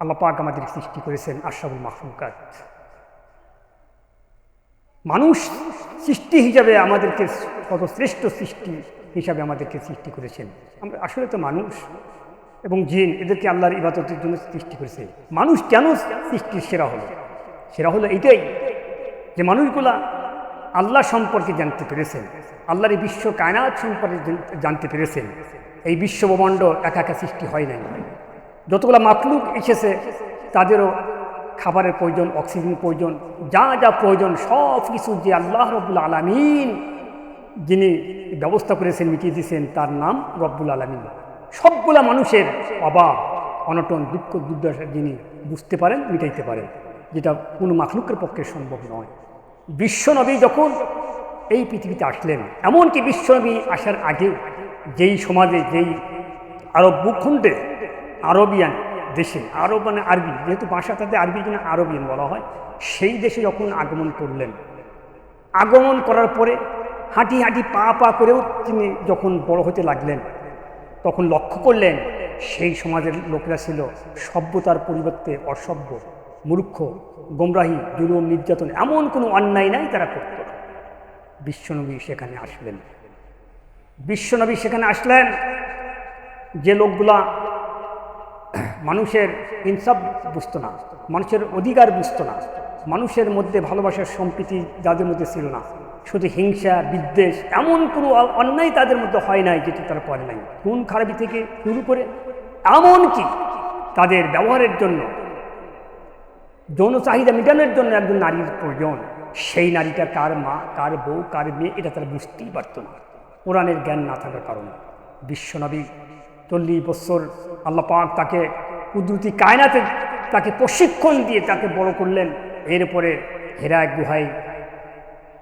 আল্লাহ পাক আমাদের সৃষ্টি করেছেন আশরাফুল মাহফুকাত মানুষ সৃষ্টি হিসাবে আমাদেরকে কত শ্রেষ্ঠ সৃষ্টি হিসাবে আমাদেরকে সৃষ্টি করেছেন। আমরা আসলে তো মানুষ এবং জিন, এদেরকে আল্লাহর ইবাদতের জন্য সৃষ্টি করেছে। মানুষ কেন সৃষ্টির সেরা হলো? সেরা হলো এইটাই যে মানুষগুলা আল্লাহ সম্পর্কে জানতে পেরেছেন। আল্লাহর এই বিশ্ব কায়নাত সম্পর্কে জানতে পেরেছেন। এই বিশ্ব ব্রহ্মাণ্ড একা একা সৃষ্টি হয় নাই। যতগুলো মাকলুক এসেছে, তাদেরও খাবারের প্রয়োজন, অক্সিজেন প্রয়োজন, যা যা প্রয়োজন, সব কিছু যে আল্লাহ রব্বুল আলমিন যিনি ব্যবস্থা করেছেন, মিটিয়ে দিয়েছেন, তার নাম রব্বুল আলমিন। সবগুলা মানুষের অভাব, অনটন, দুঃখ, দুর্দশা যিনি বুঝতে পারেন, মিটাইতে পারেন, যেটা কোনো মাখলুকের পক্ষে সম্ভব নয়। বিশ্বনবী যখন এই পৃথিবীতে আসলেন, এমনকি বিশ্বনবী আসার আগে, যেই সমাজে, যেই আরব ভূখণ্ডে আরবিয়ান দেশে, আরব মানে আরবি, যেহেতু ভাষা তাতে আরবি কিনা আরবিয়ান বলা হয়, সেই দেশে যখন আগমন করলেন, আগমন করার পরে হাঁটি হাঁটি পা পা করেও তিনি যখন বড় হতে লাগলেন, তখন লক্ষ্য করলেন সেই সমাজের লোকেরা ছিল সভ্যতার পরিবর্তে অসভ্য, মূর্খ, গোমরাহি, জুলুম, নির্যাতন, এমন কোনো অন্যায় নাই তারা করত বিশ্বনবী সেখানে আসলেন। বিশ্বনবী সেখানে আসলেন, যে লোকগুলা মানুষের ইনসাফ বুঝত না, মানুষের অধিকার বুঝত না, মানুষের মধ্যে ভালোবাসার সম্প্রীতি যাদের মধ্যে ছিল না। শুধু হিংসা, বিদ্বেষ, এমন কোনো অন্যায় তাদের মধ্যে হয় নাই যেটি তারা করে নাই। খুন, খারাপি থেকে শুরু করে এমনকি তাদের ব্যবহারের জন্য, যৌন চাহিদা মেটানোর জন্য একজন নারীর প্রয়োজন। সেই নারীটা কার মা, কার বউ, কার মেয়ে, এটা তারা বুঝতেই পারত না। কোরআনের জ্ঞান না থাকার কারণে। বিশ্বনবী চল্লিশ বছর আল্লাহ তাকে কুদরতি কায়নাতে তাকে প্রশিক্ষণ দিয়ে তাকে বড় করলেন। এরপরে হেরা গুহায়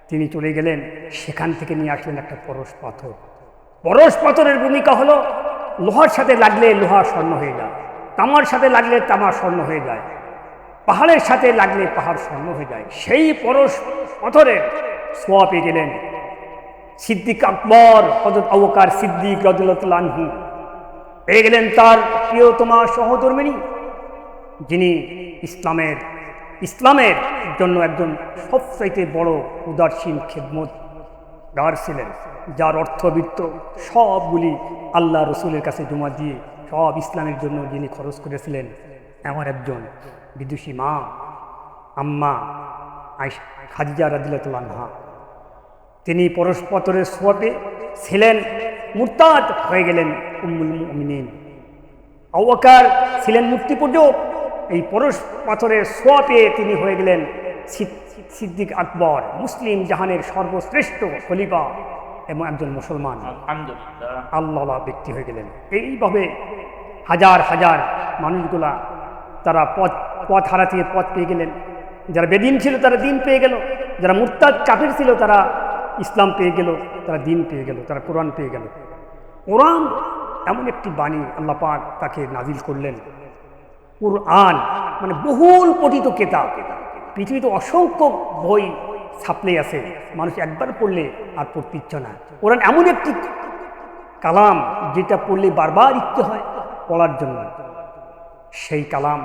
তিনি চলে গেলেন। সেখান থেকে নিয়ে আসলেন একটা পরশ পাথর। পরশ পাথরের ভূমিকা হলো, লোহার সাথে লাগলে লোহা স্বর্ণ হয়ে যায়, তামার সাথে লাগলে তামা স্বর্ণ হয়ে যায়, পাহাড়ের সাথে লাগলে পাহাড় স্বর্ণ হয়ে যায়। সেই পরশ পাথরের সোয়া পেয়ে গেলেন। সিদ্দিক আকবর হজরত আবকার সিদ্দিক রজুল্লাহু পেয়ে গেলেন তার প্রিয়তমা সহধর্মিনী, যিনি ইসলামের ইসলামের জন্য একজন সবচাইতে বড় উদাসীন খেদমত গার ছিলেন যার অর্থবিত্ত সবগুলি আল্লাহ রসুলের কাছে জমা দিয়ে সব ইসলামের জন্য যিনি খরচ করেছিলেন, এমন একজন বিদুষী মা, আম্মা আই খাদিজা রাদিল্লাহা তিনি পরস্পরের সোয়াপে ছিলেন মুরতাদ হয়ে গেলেন উম্মুল মুমিনিন। আওয়াকার ছিলেন পূজক এই পরশ পাথরের সোয়াপে তিনি হয়ে গেলেন সিদ্দিক আকবর মুসলিম জাহানের সর্বশ্রেষ্ঠ খলিফা এবং একজন মুসলমান। আল্লাহ ব্যক্তি হয়ে গেলেন। এইভাবে হাজার হাজার মানুষগুলা তারা পথ পথ হারা থেকে পথ পেয়ে গেলেন। যারা বেদিন ছিল তারা দিন পেয়ে গেল। যারা মুরতাদ কাফির ছিল তারা ইসলাম পেয়ে গেল, তারা দিন পেয়ে গেল, তারা কোরআন পেয়ে গেল। কোরআন এমন একটি বাণী আল্লাহ পাক তাকে নাজিল করলেন। কোরআন মানে বহুল পঠিত কেতাব। পৃথিবীতে অসংখ্য বই ছাপলে আছে, মানুষ একবার পড়লে আর পড়তে ইচ্ছা না। কোরআন এমন একটি কালাম যেটা পড়লে বারবার ইচ্ছে হয় পড়ার জন্য। সেই কালাম,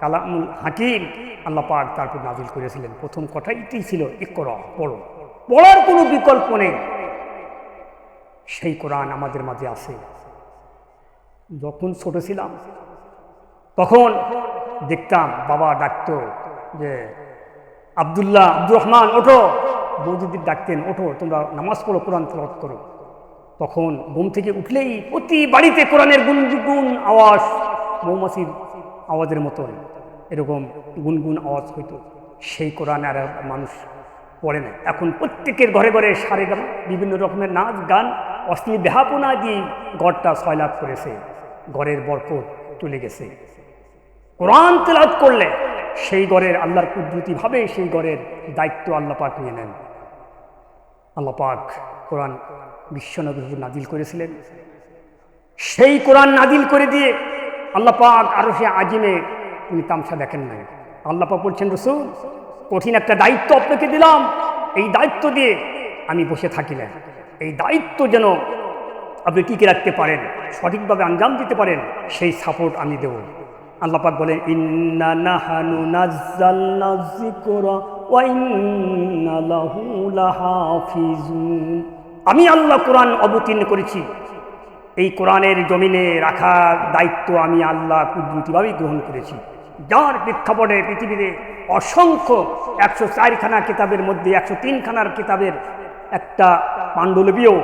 কালামুল হাকিম আল্লাহ পাক তারপর নাজিল করেছিলেন। প্রথম কথাইটি ছিল এ কর পড়ো। পড়ার কোনো বিকল্প নেই। সেই কোরআন আমাদের মাঝে আছে। যখন ছোট ছিলাম, তখন দেখতাম বাবা ডাকতো যে, আবদুল্লাহ, আব্দুর রহমান, ওঠো। বৌদিদির ডাকতেন, ওঠো, তোমরা নামাজ পড়ো, কোরআন তলত করো। তখন ঘুম থেকে উঠলেই প্রতি বাড়িতে কোরআনের গুনগুন আওয়াজ, মৌমাছির আওয়াজের মতন এরকম গুনগুন আওয়াজ হইতো। সেই কোরআন আর মানুষ পড়ে না এখন প্রত্যেকের ঘরে ঘরে সারে বিভিন্ন রকমের নাচ, গান অশ্লীল বেহাপনা দিয়ে গড়টা সয়লাভ করেছে। গড়ের বরকত চলে গেছে। কোরআন তেলাত করলে সেই গড়ের আল্লাহর কুদরতিভাবে সেই গড়ের দায়িত্ব আল্লাহ পাক নিয়ে নেন। আল্লাহ পাক কোরআন বিশ্বনবী নাজিল করেছিলেন। সেই কোরআন নাজিল করে দিয়ে আল্লাহ পাক আরও সে আজিমে উনি তামসা দেখেন নাই। আল্লাহ পাক বলছেন, রসুল কঠিন একটা দায়িত্ব আপনাকে দিলাম। এই দায়িত্ব দিয়ে আমি বসে থাকি না। এই দায়িত্ব যেন আপনি টিকে রাখতে পারেন, সঠিকভাবে আঞ্জাম দিতে পারেন, সেই সাপোর্ট আমি দেব। আল্লাহ পাক বলেন আমি আল্লাহ কোরআন অবতীর্ণ করেছি। এই কোরআনের জমিনে রাখার দায়িত্ব আমি আল্লাহ কুদরতিভাবেই গ্রহণ করেছি। যার প্রেক্ষাপটে পৃথিবীতে অসংখ্য একশো চারখানা কিতাবের মধ্যে, একশো তিনখানার কিতাবের একটা পাণ্ডুলিপিও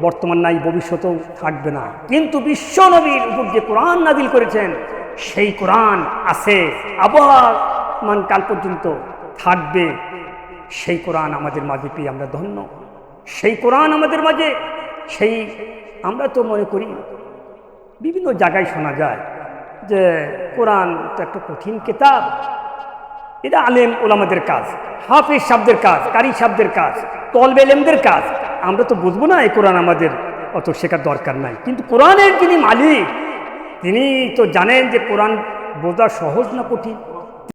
বর্তমান নাই, ভবিষ্যতেও থাকবে না। কিন্তু বিশ্ব নবীর উপর যে কোরআন নাজিল করেছেন, সেই কোরআন আছে আবহাওয়ান কাল পর্যন্ত থাকবে। সেই কোরআন আমাদের মাঝে পেয়ে আমরা ধন্য। সেই কোরআন আমাদের মাঝে, সেই আমরা তো মনে করি, বিভিন্ন জায়গায় শোনা যায় যে কোরআন তো একটা কঠিন কিতাব। এটা আলেম ওলামাদের কাজ, হাফিজ শব্দের কাজ কারি শব্দের কাজ, তলবে এলেমদের কাজ। আমরা তো বুঝব না এই কোরআন আমাদের অত শেখার দরকার নাই। কিন্তু কোরআনের যিনি মালিক, তিনি তো জানেন যে কোরআন বোঝা সহজ না কঠিন।